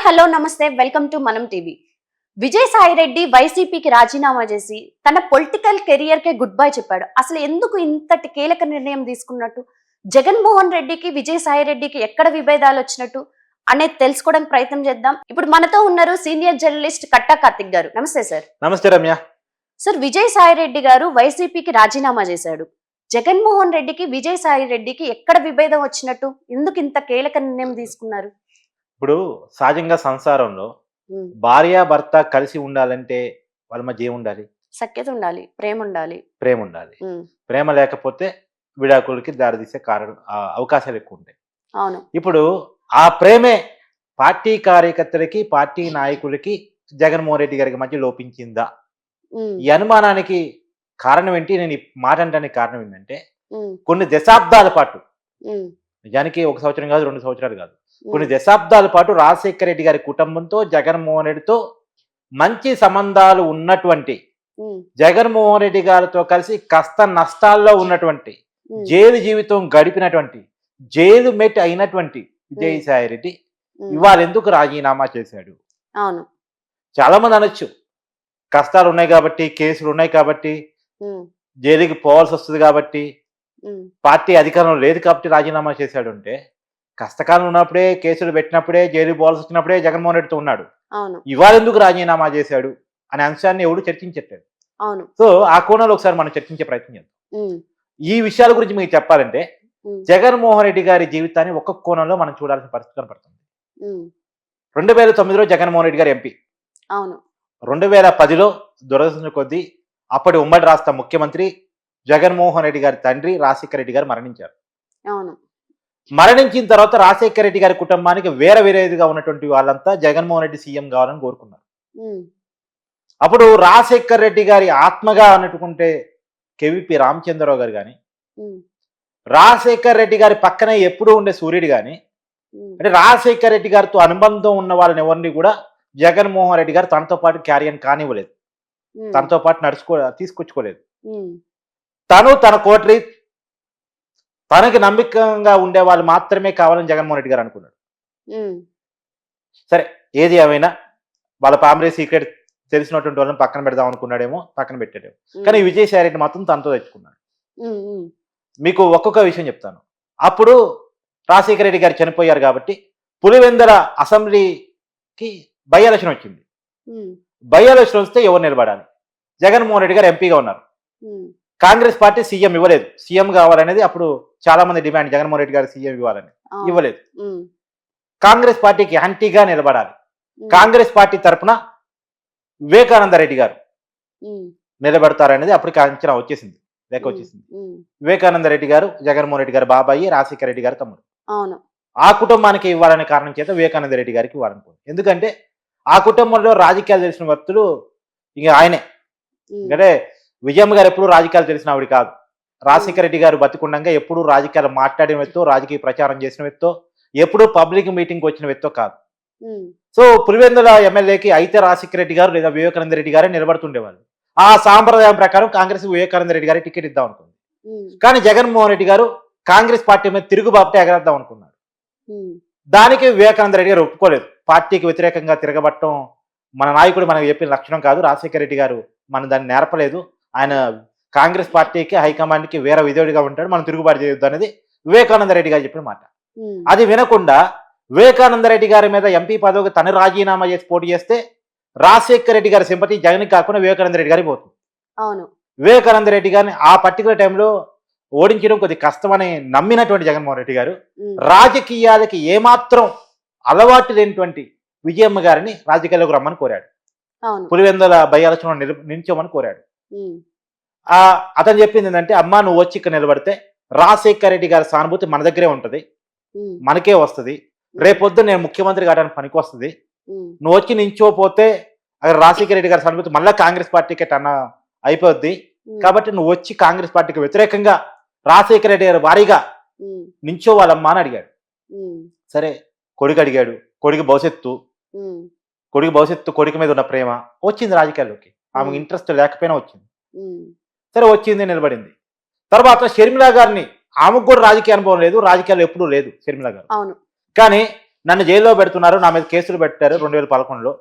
Hi hello namaste. Welcome to మనం TV. Vijayasai Reddy వైసీపీకి రాజీనామా చేసి తన పొలిటికల్ కెరియర్ కే గుడ్ బై చెప్పాడు. అసలు ఎందుకు ఇంతటి కీలక నిర్ణయం తీసుకున్నట్టు? జగన్మోహన్ రెడ్డికి విజయసాయి రెడ్డికి ఎక్కడ విభేదాలు వచ్చినట్టు అనేది తెలుసుకోవడానికి ప్రయత్నం చేద్దాం. ఇప్పుడు మనతో ఉన్నారు సీనియర్ జర్నలిస్ట్ కట్టా కార్తిక్ గారు. నమస్తే సార్. నమస్తే రమ్య. సార్ విజయసాయి రెడ్డి గారు వైసీపీకి రాజీనామా చేశాడు. జగన్మోహన్ రెడ్డికి విజయసాయి రెడ్డికి ఎక్కడ విభేదం వచ్చినట్టు? ఎందుకు ఇంత కీలక నిర్ణయం తీసుకున్నారు? ఇప్పుడు సహజంగా సంసారంలో. భార్య భర్త కలిసి ఉండాలంటే వాళ్ళ మధ్య ఏం ఉండాలి సఖ్యత ఉండాలి ప్రేమ ఉండాలి. ప్రేమ ఉండాలి. ప్రేమ లేకపోతే విడాకులకి దారితీసే కారణం అవకాశాలు ఎక్కువ ఉంటాయి అవును. ఇప్పుడు ఆ ప్రేమే పార్టీ కార్యకర్తలకి పార్టీ నాయకులకి జగన్మోహన్ రెడ్డి గారికి మధ్య లోపించిందా? ఈ అనుమానానికి కారణం ఏంటి? నేను మాట అనడానికి కారణం ఏంటంటే కొన్ని దశాబ్దాల పాటు నిజానికి ఒక సంవత్సరం కాదు రెండు సంవత్సరాలు కాదు. కొన్ని దశాబ్దాల పాటు రాజశేఖర రెడ్డి గారి కుటుంబంతో జగన్మోహన్ రెడ్డితో మంచి సంబంధాలు ఉన్నటువంటి జగన్మోహన్ రెడ్డి గారితో కలిసి కష్ట నష్టాల్లో ఉన్నటువంటి జైలు జీవితం గడిపినటువంటి జైలు మెట్ అయినటువంటి విజయసాయి రెడ్డి ఇవాళ ఎందుకు రాజీనామా చేశాడు? అవును. చాలా మంది అనొచ్చు. కష్టాలు ఉన్నాయి కాబట్టి కేసులు ఉన్నాయి కాబట్టి జైలుకి పోవాల్సి వస్తుంది కాబట్టి పార్టీ అధికారంలో లేదు కాబట్టి రాజీనామా చేశాడు అంటే కష్టకాలం ఉన్నప్పుడే కేసులు పెట్టినప్పుడే జైలు పోవాల్సి వచ్చినప్పుడే జగన్మోహన్ రెడ్డితో ఉన్నాడు. ఇవాళ ఎందుకు రాజీనామా చేశాడు అనే అంశాన్ని ఎవడు చర్చించట్లేదు. అవును. సో ఆ కోణంలో ఒకసారి మనం చర్చించే ప్రయత్నం చేద్దాం. ఈ విషయాల గురించి మీకు చెప్పాలంటే జగన్మోహన్ రెడ్డి గారి జీవితాన్ని ఒక్కొక్క కోణంలో మనం చూడాల్సిన పరిస్థితి కనపడుతుంది. రెండు వేల తొమ్మిదిలో జగన్మోహన్ రెడ్డి గారు ఎంపీ. అవును. రెండు వేల పదిలో దురదృష్టం కొద్దీ అప్పటి ఉమ్మడి రాష్ట్ర ముఖ్యమంత్రి జగన్మోహన్ రెడ్డి గారి తండ్రి రాజశేఖర రెడ్డి గారు మరణించారు. అవును. మరణించిన తర్వాత రాజశేఖర రెడ్డి గారి కుటుంబానికి వేరే వేరేదిగా ఉన్నటువంటి వాళ్ళంతా జగన్మోహన్ రెడ్డి సీఎం కావాలని కోరుకున్నారు. అప్పుడు రాజశేఖర రెడ్డి గారి ఆత్మగా అన్నట్టుకుంటే కేవీపీ రామచంద్రరావు గారు కానీ రాజశేఖర రెడ్డి గారి పక్కనే ఎప్పుడూ ఉండే సూర్యుడు కానీ అంటే రాజశేఖర రెడ్డి గారితో అనుబంధం ఉన్న వాళ్ళని ఎవరిని కూడా జగన్మోహన్ రెడ్డి గారు తనతో పాటు క్యారియన్ కానివ్వలేదు. తనతో పాటు నడుచుకో తీసుకొచ్చుకోలేదు. తను తన కోటరి తనకి నమ్మకంగా ఉండే వాళ్ళు మాత్రమే కావాలని జగన్మోహన్ రెడ్డి గారు అనుకున్నాడు. సరే ఏది ఏమైనా వాళ్ళ ఫ్యామిలీ సీక్రెట్ తెలిసినటువంటి వాళ్ళని పక్కన పెడదాం అనుకున్నాడేమో పక్కన పెట్టాడేమో. కానీ విజయసాయి రెడ్డి మాత్రం తనతో తెచ్చుకున్నాడు. మీకు ఒక్కొక్క విషయం చెప్తాను. అప్పుడు రాజశేఖర రెడ్డి గారు చనిపోయారు కాబట్టి పులివెందల అసెంబ్లీకి బై ఎలక్షన్ వచ్చింది. బై ఎలక్షన్ వస్తే ఎవరు నిలబడాలి? జగన్మోహన్ రెడ్డి గారు ఎంపీగా ఉన్నారు. కాంగ్రెస్ పార్టీ సీఎం ఇవ్వలేదు. సీఎం కావాలనేది అప్పుడు చాలా మంది డిమాండ్. జగన్మోహన్ రెడ్డి గారు సీఎం ఇవ్వాలని. ఇవ్వలేదు. కాంగ్రెస్ పార్టీకి యాంటీగా నిలబడాలి. కాంగ్రెస్ పార్టీ తరపున వివేకానంద రెడ్డి గారు నిలబెడతారనేది అప్పటికి అంచనా వచ్చేసింది. లెక్క ఉమ్, వచ్చేసింది. వివేకానంద రెడ్డి గారు జగన్మోహన్ రెడ్డి గారు బాబాయి రాజశేఖర రెడ్డి గారు తమ్ముడు. అవును. ఆ కుటుంబానికి ఇవ్వాలనే కారణం చేత వివేకానంద రెడ్డి గారికి ఇవ్వాలనుకోండి ఎందుకంటే ఆ కుటుంబంలో రాజకీయాలు తెలిసిన వ్యక్తులు ఇక ఆయనే. ఎందుకంటే విజయమ్మ గారు ఎప్పుడు రాజకీయాలు తెలిసిన ఆవిడ కాదు. రాజశేఖర రెడ్డి గారు బతికుండగా ఎప్పుడు రాజకీయాలు మాట్లాడిన వ్యక్తో రాజకీయ ప్రచారం చేసిన వ్యక్తో ఎప్పుడు పబ్లిక్ మీటింగ్ వచ్చిన వ్యక్తో కాదు. సో పులివెందుల ఎమ్మెల్యేకి అయితే రాజశేఖర రెడ్డి గారు లేదా వివేకానంద రెడ్డి గారే నిలబడుతుండేవాళ్ళు. ఆ సాంప్రదాయం ప్రకారం కాంగ్రెస్ వివేకానంద రెడ్డి గారి టికెట్ ఇద్దాం అనుకుంది. కానీ జగన్మోహన్ రెడ్డి గారు కాంగ్రెస్ పార్టీ మీద తిరుగుబాటుతో ఎగరేద్దాం అనుకున్నారు. దానికి వివేకానంద రెడ్డి గారు ఒప్పుకోలేదు. పార్టీకి వ్యతిరేకంగా తిరగబట్టడం మన నాయకుడు మనకు చెప్పిన లక్షణం కాదు. రాజశేఖర రెడ్డి గారు మన దాన్ని నేర్పలేదు. ఆయన కాంగ్రెస్ పార్టీకి హైకమాండ్కి వేరే విధుడిగా ఉంటాడు. మనం తిరుగుబాటు చేయొద్దు అనేది వివేకానంద రెడ్డి గారు చెప్పిన మాట. అది వినకుండా వివేకానంద రెడ్డి గారి మీద ఎంపీ పదవికి తను రాజీనామా చేసి పోటీ చేస్తే రాజశేఖర రెడ్డి గారి సింపతి జగన్ కాకుండా వివేకానంద రెడ్డి గారికి పోతుంది. అవును. వివేకానంద రెడ్డి గారిని ఆ పర్టికులర్ టైంలో ఓడించడం కొద్ది కష్టమని నమ్మినటువంటి జగన్మోహన్ రెడ్డి గారు రాజకీయాలకి ఏమాత్రం అలవాటు లేనటువంటి విజయమ్మ గారిని రాజకీయాల్లోకి రమ్మని కోరాడు. పులివెందుల బయ్యాలచన నిల్చోమని కోరాడు. ఆ అతను చెప్పింది ఏంటంటే అమ్మా నువ్వు వచ్చి ఇక్కడ నిలబడితే రాజశేఖర రెడ్డి గారి సానుభూతి మన దగ్గరే ఉంటుంది. మనకే వస్తుంది. రేపొద్దు నేను ముఖ్యమంత్రి కావడానికి పనికి వస్తుంది. నువ్వు వచ్చి నించోపోతే అక్కడ రాజశేఖర రెడ్డి గారి సానుభూతి మళ్ళీ కాంగ్రెస్ పార్టీకి టన్న అయిపోద్ది. కాబట్టి నువ్వు వచ్చి కాంగ్రెస్ పార్టీకి వ్యతిరేకంగా రాజశేఖర రెడ్డి గారి ఉమ్, నించోవాలమ్మా అని అడిగాడు. సరే కొడుకు అడిగాడు. కొడుకు భవిష్యత్తు. కొడుకు భవిష్యత్తు కొడుకు మీద ఉన్న ప్రేమ. వచ్చింది రాజకీయాల్లోకి. ఆమెకు. ఇంట్రెస్ట్ లేకపోయినా వచ్చింది. సరే వచ్చింది నిలబడింది. తర్వాత షర్మిల గారిని ఆమెకు కూడా రాజకీయ అనుభవం లేదు రాజకీయాలు ఎప్పుడూ లేదు షర్మిల గారు. అవును. కానీ నన్ను జైల్లో పెడుతున్నారు నా మీద కేసులు పెట్టారు రెండు వేల పదకొండులో.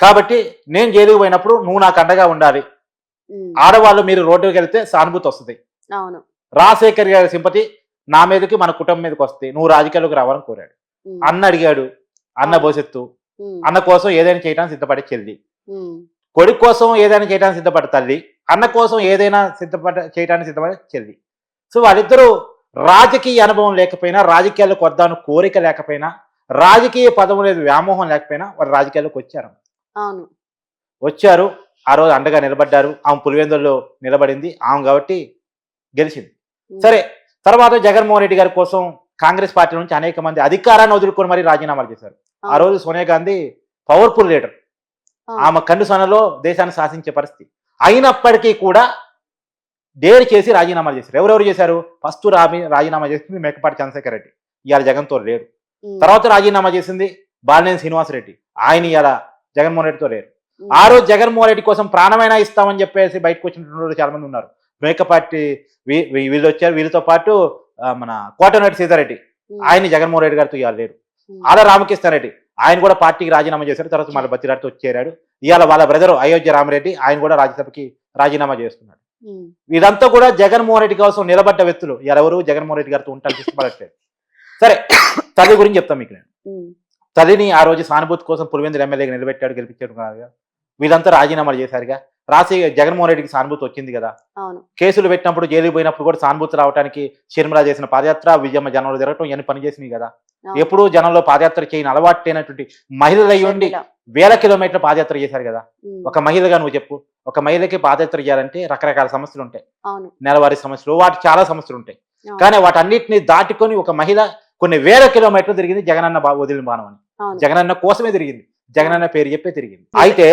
కాబట్టి నేను జైలుకు పోయినప్పుడు నువ్వు నాకు అండగా ఉండాలి. ఆడవాళ్ళు మీరు రోడ్డుకి వెళ్తే సానుభూతి వస్తుంది. రాజశేఖర్ గారి సింపతి నా మీదకి మన కుటుంబం మీదకి వస్తే నువ్వు రాజకీయాల్లోకి రావాలని కోరాడు. అన్న అడిగాడు అన్న భవిష్యత్తు అన్న కోసం ఏదైనా చేయడానికి సిద్ధపడే చెల్లి. కొడుకు కోసం ఏదైనా చేయడానికి సిద్ధపడే తల్లి అన్న కోసం ఏదైనా సిద్ధపడ చేయడానికి సిద్ధపడే చెల్లి. సో వాళ్ళిద్దరూ రాజకీయ అనుభవం లేకపోయినా రాజకీయాలకు వద్దాను కోరిక లేకపోయినా రాజకీయ పదం లేదు వ్యామోహం లేకపోయినా వాళ్ళు రాజకీయాల్లోకి వచ్చారు. అవును. వచ్చారు ఆ రోజు అండగా నిలబడ్డారు ఆమె పులివెందుల్లో నిలబడింది ఆమె కాబట్టి గెలిచింది. సరే తర్వాత జగన్మోహన్ రెడ్డి గారి కోసం కాంగ్రెస్ పార్టీ నుంచి అనేక మంది అధికారాన్ని వదులుకొని మరీ రాజీనామాలు చేశారు. ఆ రోజు సోనియా గాంధీ పవర్ఫుల్ లీడర్. ఆమె కండు సొనలో దేశాన్ని శాసించే పరిస్థితి. అయినప్పటికీ కూడా డేర్ చేసి రాజీనామాలు చేశారు. ఎవరెవరు చేశారు? ఫస్ట్ రామి రాజీనామా చేసింది మేకపాటి చంద్రశేఖర్ రెడ్డి. ఇవాళ జగన్తో లేడు ఉమ్, తర్వాత రాజీనామా చేసింది బాలినేని శ్రీనివాసరెడ్డి ఆయన ఇవాళ జగన్మోహన్ రెడ్డితో లేరు. ఆ రోజు జగన్మోహన్ రెడ్డి కోసం ప్రాణమైనా ఇస్తామని చెప్పేసి బయటకు వచ్చినటువంటి చాలా మంది ఉన్నారు. మేకపాటి వీళ్ళు వచ్చారు. వీళ్ళతో పాటు మన కోటనరెడ్డి సీతారెడ్డి. ఆయన జగన్మోహన్ రెడ్డి గారితో ఇవాళ లేరు. ఆల రామకృష్ణారెడ్డి ఆయన కూడా పార్టీకి రాజీనామా చేశారు తర్వాత మళ్ళీ బతిరాడితో వచ్చేరాడు ఇవాళ వాళ్ళ బ్రదర్ అయోధ్య రామరెడ్డి ఆయన కూడా రాజ్యసభకి రాజీనామా చేస్తున్నాడు. వీళ్ళంతా కూడా జగన్మోహన్ రెడ్డి కోసం నిలబడ్డ వ్యక్తులు. ఎవరు? జగన్మోహన్ రెడ్డి గారితో ఉంటారు ఇష్టపడట్లేదు సరే తల్లి గురించి చెప్తాం మీకు నేను. తల్లిని ఆ రోజు సానుభూతి కోసం పులివెందులు ఎమ్మెల్యేగా నిలబెట్టాడు గెలిపించాడు కాదుగా. వీళ్ళంతా రాజీనామాలు చేశారుగా. రాసి జగన్మోహన్ రెడ్డికి సానుభూతి వచ్చింది కదా. కేసులు పెట్టినప్పుడు జైలుకి పోయినప్పుడు కూడా సానుభూతి రావడానికి షర్మిల చేసిన పాదయాత్ర విజయమ్మ జనంలో తిరగటం ఇవన్నీ పని చేసినాయి కదా. ఎప్పుడూ జనంలో పాదయాత్ర చేయని అలవాటు అయినటువంటి మహిళలు అయ్యి ఉండి షర్మిల. వేల కిలోమీటర్ల పాదయాత్ర చేశారు కదా. ఒక మహిళగా నువ్వు చెప్పు ఒక మహిళకి పాదయాత్ర చేయాలంటే రకరకాల సమస్యలు ఉంటాయి. నెలవారీ సమస్యలు వాటి చాలా సమస్యలు ఉంటాయి. కానీ వాటన్నిటిని దాటుకొని ఒక మహిళ కొన్ని వేల కిలోమీటర్లు తిరిగింది జగనన్న వదిలిన బాణం అని. జగనన్న కోసమే తిరిగింది. జగనన్న పేరు చెప్పే తిరిగింది. అయితే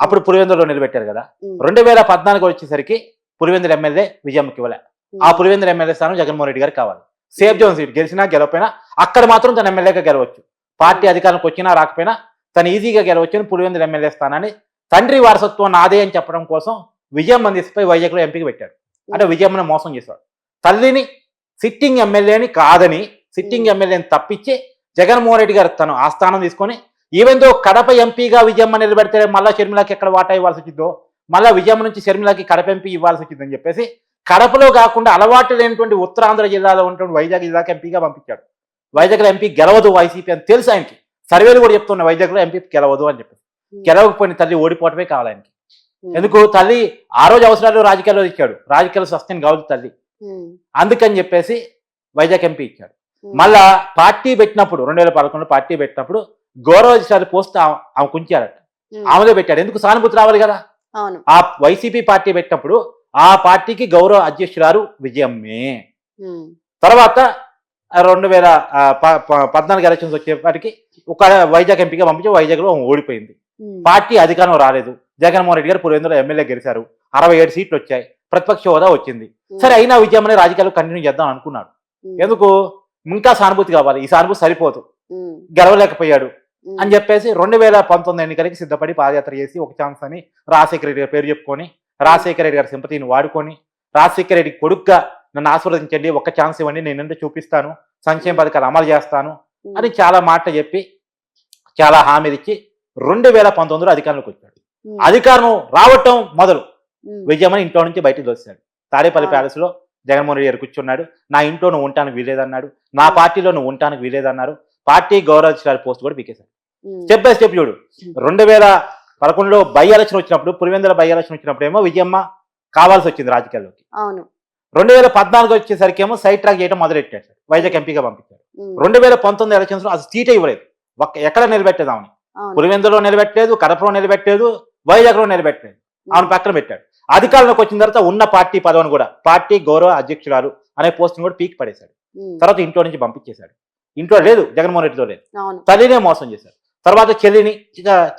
అప్పుడు పులివెందులో నిలబెట్టారు కదా. రెండు వేల పద్నాలుగు వచ్చేసరికి పులివెందుల ఎమ్మెల్యే విజయమ్మకి ఇవ్వలే. ఆ పులివెందుల ఎమ్మెల్యే స్థానం జగన్మోహన్ రెడ్డి గారికి కావాలి. సేఫ్ జోన్ సీట్ గెలిచినా గెలవపోయినా అక్కడ మాత్రం తన ఎమ్మెల్యేగా గెలవచ్చు. పార్టీ అధికారంకి వచ్చినా రాకపోయినా తను ఈజీగా గెలవచ్చు పులివెందుల ఎమ్మెల్యే స్థానాన్ని తండ్రి వారసత్వం నాదే అని చెప్పడం కోసం విజయమ్మ తీసుకుపోయి వైజాగ్లో ఎంపీకి పెట్టాడు. అంటే విజయమ్మని మోసం చేశాడు. తల్లిని సిట్టింగ్ ఎమ్మెల్యేని కాదని సిట్టింగ్ ఎమ్మెల్యేని తప్పించి జగన్మోహన్ రెడ్డి గారు తను ఆ స్థానం తీసుకొని ఈవెన్ దో కడప ఎంపీగా విజయమ్మ నిలబెడితే మళ్ళా షర్మిలకి ఎక్కడ వాటా ఇవ్వాల్సి వచ్చిందో మళ్ళా విజయమ్మ నుంచి షర్మిలకి కడప ఎంపీ ఇవ్వాల్సి వచ్చిందని చెప్పేసి కడపలో కాకుండా అలవాటు లేనటువంటి ఉత్తరాంధ్ర జిల్లాలో ఉన్నటువంటి వైజాగ్ జిల్లాకి ఎంపీగా పంపించాడు. వైజాగ్లో ఎంపీ గెలవదు వైసీపీ అని తెలుసు ఆయనకి. సర్వేలు కూడా చెప్తున్నా వైజాగ్లో ఎంపీ గెలవదు అని చెప్పి ఉమ్, గెలవకపోయిన తల్లి ఓడిపోవటమే కావాలి ఆయనకి. ఉమ్, ఎందుకు? తల్లి ఆ రోజు అవసరాలు రాజకీయాల్లో ఇచ్చాడు. రాజకీయాలు సస్టైన్ కావద్దు తల్లి. ఉమ్, అందుకని చెప్పేసి వైజాగ్ ఎంపీ ఇచ్చాడు. మళ్ళా పార్టీ పెట్టినప్పుడు రెండు వేల పదకొండులో పార్టీ పెట్టినప్పుడు గౌరవ పోస్ట్ ఆమె కుంచారట. ఆమెదే పెట్టాడు. ఎందుకు సానుభూతి రావాలి కదా? ఆ వైసీపీ పార్టీ పెట్టినప్పుడు ఆ పార్టీకి గౌరవ అధ్యక్షురాలు విజయమ్మే. తర్వాత రెండు వేల పద్నాలుగు ఎలక్షన్స్ వచ్చేప్పటికి ఒక వైజాగ్ ఎంపీగా పంపించి వైజాగ్లో ఓడిపోయింది. పార్టీ అధికారం రాలేదు. జగన్మోహన్ రెడ్డి గారు పులివెందులో ఎమ్మెల్యే గెలిచారు. అరవై ఏడు సీట్లు వచ్చాయి. ప్రతిపక్ష హోదా వచ్చింది. సరే అయినా విజయమ్మని రాజకీయాలు కంటిన్యూ చేద్దాం అనుకున్నాడు. ఎందుకు? ఇంకా సానుభూతి కావాలి. ఈ సానుభూతి సరిపోదు. గెలవలేకపోయాడు. అని చెప్పేసి రెండు వేల పంతొమ్మిది ఎన్నికలకి సిద్ధపడి పాదయాత్ర చేసి ఒక ఛాన్స్ అని రాజశేఖర రెడ్డి గారి పేరు చెప్పుకొని రాజశేఖర రెడ్డి గారి సింపతిని వాడుకొని రాజశేఖర రెడ్డి కొడుగ్గా నన్ను ఆశీర్వదించండి ఒక్క ఛాన్స్ ఇవ్వండి నేను చూపిస్తాను సంక్షేమ పథకాలు అమలు చేస్తాను అని చాలా మాట చెప్పి చాలా హామీలు ఇచ్చి రెండు వేల పంతొమ్మిదిలో అధికారంలోకి వచ్చాడు. అధికారం రావటం మొదలు. విజయమని ఇంట్లో నుంచి బయటకు వచ్చాడు తాడేపల్లి. ప్యాలెస్లో జగన్మోహన్ రెడ్డి గారు కూర్చున్నాడు. నా ఇంట్లో నువ్వు ఉండటానికి వీలేదన్నాడు నా పార్టీలో నువ్వు ఉండటానికి వీలేదన్నారు పార్టీ గౌరవ పోస్ట్ కూడా పీకేశారు స్టెప్ బై స్టెప్ చూడు. రెండు వేల పదకొండులో బై ఎలక్షన్ వచ్చినప్పుడు పులివెందుల బై ఎలక్షన్ వచ్చినప్పుడు ఏమో విజయమ్మ కావాల్సి వచ్చింది రాజకీయాల్లోకి. అవును. రెండు వేల పద్నాలుగు వచ్చేసరికి ఏమో సైడ్ ట్రాక్ చేయడం మొదలెట్టాడు. వైజాగ్ ఎంపీగా పంపించారు రెండు వేల పంతొమ్మిది ఎలక్షన్స్లో అసలు సీటే ఇవ్వలేదు. ఒక్క ఎక్కడ నిలబెట్టేదామని? అవును. పులివెందులో నిలబెట్టలేదు కడపలో నిలబెట్టలేదు వైజాగ్లో నిలబెట్టలేదు. ఆమెను పక్కన పెట్టాడు. అధికారంలోకి వచ్చిన తర్వాత ఉన్న పార్టీ పదవిని కూడా పార్టీ గౌరవ అధ్యక్షురాలు అనే పోస్ట్ని కూడా పీక్ పడేశాడు. తర్వాత ఇంట్లో నుంచి పంపించేశాడు. ఇంట్లో లేదు జగన్మోహన్ రెడ్డితో లేదు. తల్లినే మోసం చేశారు తర్వాత చెల్లిని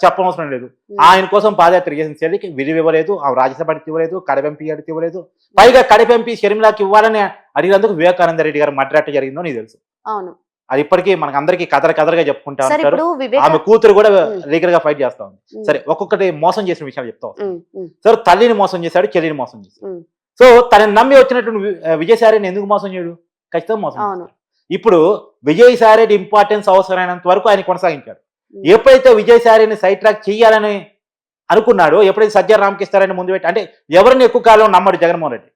చెప్పనవసరం లేదు. ఆయన కోసం పాదయాత్ర చేసిన చెల్లికి విలువ ఇవ్వలేదు ఆ రాజ్యసభకి ఇవ్వలేదు కడపెంపీ గారికి ఇవ్వలేదు. పైగా కడపెంపీ షర్మిలాకి ఇవ్వాలని అడిగినందుకు వివేకానంద రెడ్డి గారు మడ్రాట జరిగిందో నీకు తెలుసు. అవును. అది ఇప్పటికీ మనకు అందరికీ కథర కథరగా చెప్పుకుంటా ఉంటారు ఆమె కూతురు కూడా. లీగల్గా ఫైట్ చేస్తా ఉంది సరే ఒక్కొక్కటి మోసం చేసిన విషయాలు చెప్తా సరే తల్లిని మోసం చేశాడు చెల్లిని మోసం చేశాడు. సో తనని నమ్మి వచ్చినటువంటి విజయసాయిని ఎందుకు మోసం చేయడు ఖచ్చితంగా మోసం. ఇప్పుడు విజయసాయి ఇంపార్టెన్స్ అవసరమైనంత వరకు ఆయన కొనసాగించాడు. ఎప్పుడైతే విజయసాయిని సైడ్ ట్రాక్ చేయాలని అనుకున్నాడో ఎప్పుడైతే సజ్జ రామకృష్ణారాయణ ముందు పెట్టి అంటే ఎవరిని ఎక్కువ కాలం నమ్మడు జగన్మోహన్ రెడ్డి.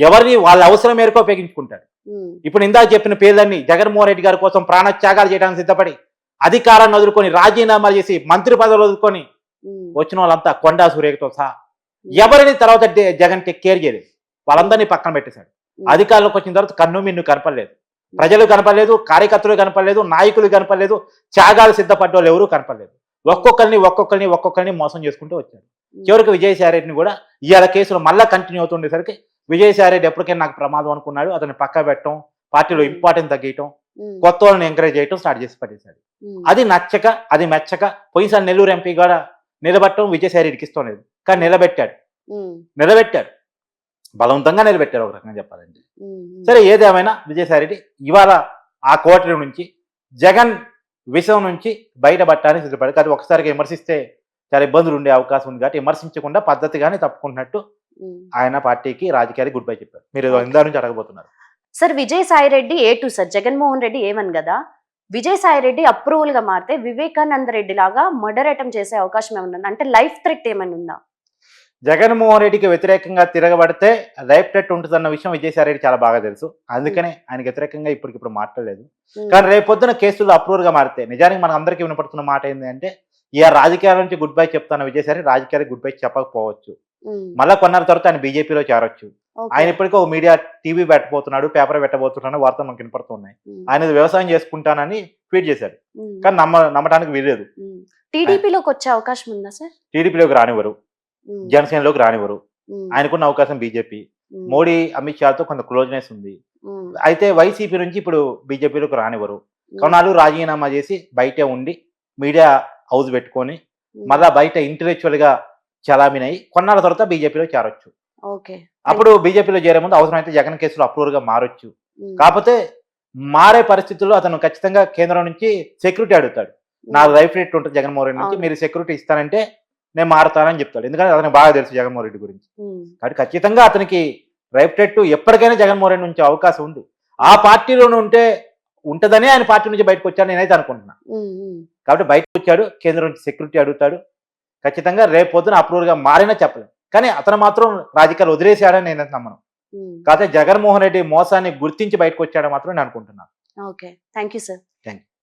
ఎవరిని వాళ్ళ అవసరం మేరకు ఉపయోగించుకుంటాడు ఉమ్. ఇప్పుడు ఇందాక చెప్పిన పేర్లన్నీ జగన్మోహన్ రెడ్డి గారి కోసం ప్రాణత్యాగాలు చేయడానికి సిద్ధపడి అధికారాన్ని వదులుకొని రాజీనామాలు చేసి మంత్రి పదవులు వదులుకొని. వచ్చిన వాళ్ళంతా కొండా సురేఖతో సహా ఎవరిని తర్వాత జగన్ టేక్ కేర్ చేయలేదు వాళ్ళందరినీ పక్కన పెట్టేశాడు. అధికారంలోకి వచ్చిన తర్వాత కన్ను మిన్ను కనపడలేదు ప్రజలు కనపడలేదు కార్యకర్తలు కనపడలేదు నాయకులు కనపడలేదు త్యాగాలు సిద్ధపడ్డ వాళ్ళు ఎవరూ కనపడలేదు ఒక్కొక్కరిని ఒక్కొక్కరిని ఒక్కొక్కరిని మోసం చేసుకుంటూ వచ్చారు. చివరికి విజయసాయి రెడ్డిని కూడా ఇవాళ కేసులు మళ్ళా కంటిన్యూ అవుతుండేసరికి విజయసాయి రెడ్డి ఎప్పటికైనా నాకు ప్రమాదం అనుకున్నాడు అతన్ని పక్క పెట్టడం పార్టీలో ఇంపార్టెన్స్ తగ్గేయటం. కొత్త వాళ్ళని ఎంకరేజ్ చేయటం స్టార్ట్ చేసి పట్టేశాడు ఉమ్. అది నచ్చక అది మెచ్చక పోయినసారి నెల్లూరు ఎంపీ కూడా నిలబెట్టడం విజయసాయి రెడ్డికి ఇష్టం లేదు కానీ నిలబెట్టాడు. నిలబెట్టాడు బలవంతంగా నిలబెట్టాడు ఒక రకంగా చెప్పాలంటే. సరే ఏదేమైనా విజయసాయి రెడ్డి ఇవాళ ఆ కోటరి నుంచి జగన్ విషయం నుంచి బయటపడటానికి సిద్ధపడి అది ఒకసారిగా విమర్శిస్తే చాలా ఇబ్బందులు ఉండే అవకాశం ఉంది కాబట్టి విమర్శించకుండా పద్ధతిగానే తప్పుకున్నట్టు ఉమ్. ఆయన పార్టీకి రాజకీయానికి గుడ్ బై చెప్పారు. మీరు ఇందా నుంచి అడగబోతున్నారు. Sir Vijayasai Reddy A two sir Jaganmohan Reddy ఏమని కదా? విజయసాయి రెడ్డి అప్రూవల్గా మారితే వివేకానంద రెడ్డి లాగా మర్డర్ అటెంప్ట్ చేసే అవకాశం ఏమన్నా? అంటే లైఫ్ థ్రెట్ ఏమైనా ఉందా? జగన్మోహన్ రెడ్డికి వ్యతిరేకంగా తిరగబడితే లైఫ్ టెట్ ఉంటుందన్న విషయం విజయసాయి రెడ్డి చాలా బాగా తెలుసు. అందుకనే ఆయనకి వ్యతిరేకంగా ఇప్పటికిప్పుడు మాట్లాడలేదు. కానీ రేపు పొద్దున కేసులు అప్రూవల్గా మారితే నిజానికి మన అందరికీ వినపడుతున్న మాట ఏంటి అంటే ఈ రాజకీయాల నుంచి గుడ్ బై చెప్తాను విజయసాయి రాజకీయాలకు గుడ్ బై చెప్పకపోవచ్చు. మళ్ళా కొన్నాళ్ళ తర్వాత ఆయన బీజేపీలో చేరొచ్చు. ఆయన ఇప్పటికీ ఒక మీడియా టీవీ పెట్టబోతున్నాడు పేపర్ పెట్టబోతున్నాడు వార్తలు మనకు వినపడుతున్నాయి. ఆయన వ్యవసాయం చేసుకుంటానని ట్వీట్ చేశాడు. కానీ నమ్మ నమ్మడానికి వీలేదు. టీడీపీలోకి వచ్చే అవకాశం ఉందా సార్ టీడీపీలోకి రానివ్వరు. జనసేనలోకి రానివ్వరు. ఆయనకున్న అవకాశం బీజేపీ. మోడీ అమిత్ షాతో కొంత క్లోజ్నెస్ ఉంది. అయితే వైసీపీ నుంచి ఇప్పుడు బీజేపీలోకి రానివ్వరు. కొన్నాళ్ళు రాజీనామా చేసి బయటే ఉండి మీడియా హౌస్ పెట్టుకొని. మళ్ళా బయట ఇంటలెక్చువల్గా చలామణి కొన్నాళ్ళ తర్వాత బీజేపీలో చేరొచ్చు. అప్పుడు బీజేపీలో చేరే ముందు అవసరమైతే జగన్ కేసులో అప్రూవల్గా మారొచ్చు. కాకపోతే మారే పరిస్థితుల్లో అతను ఖచ్చితంగా కేంద్రం నుంచి సెక్యూరిటీ అడుగుతాడు. నా లైఫ్ రేట్ ఉంటుంది జగన్మోహన్ రెడ్డి నుంచి. మీరు సెక్యూరిటీ ఇస్తానంటే నేను మారుతానని చెప్తాడు. ఎందుకంటే అతనికి బాగా తెలుసు జగన్మోహన్ రెడ్డి గురించి. కాబట్టి ఖచ్చితంగా అతనికి రైట్ రేట్ ఎప్పటికైనా జగన్మోహన్ రెడ్డి నుంచి అవకాశం ఉంది. ఆ పార్టీలోనే ఉంటే ఉంటదనే ఆయన పార్టీ నుంచి బయటకు వచ్చాడు నేనైతే అనుకుంటున్నా. కాబట్టి బయటకు వచ్చాడు కేంద్రం నుంచి సెక్యూరిటీ అడుగుతాడు ఖచ్చితంగా రేపు పొద్దున అప్రూవల్గా మారినా చెప్పలేం. కానీ అతను మాత్రం రాజకీయాలు వదిలేశాడని నేను నమ్మను. కాకపోతే జగన్మోహన్ రెడ్డి మోసాన్ని గుర్తించి బయటకు వచ్చాడని మాత్రం నేను అనుకుంటున్నాను. Okay. Thank you sir. Thank you.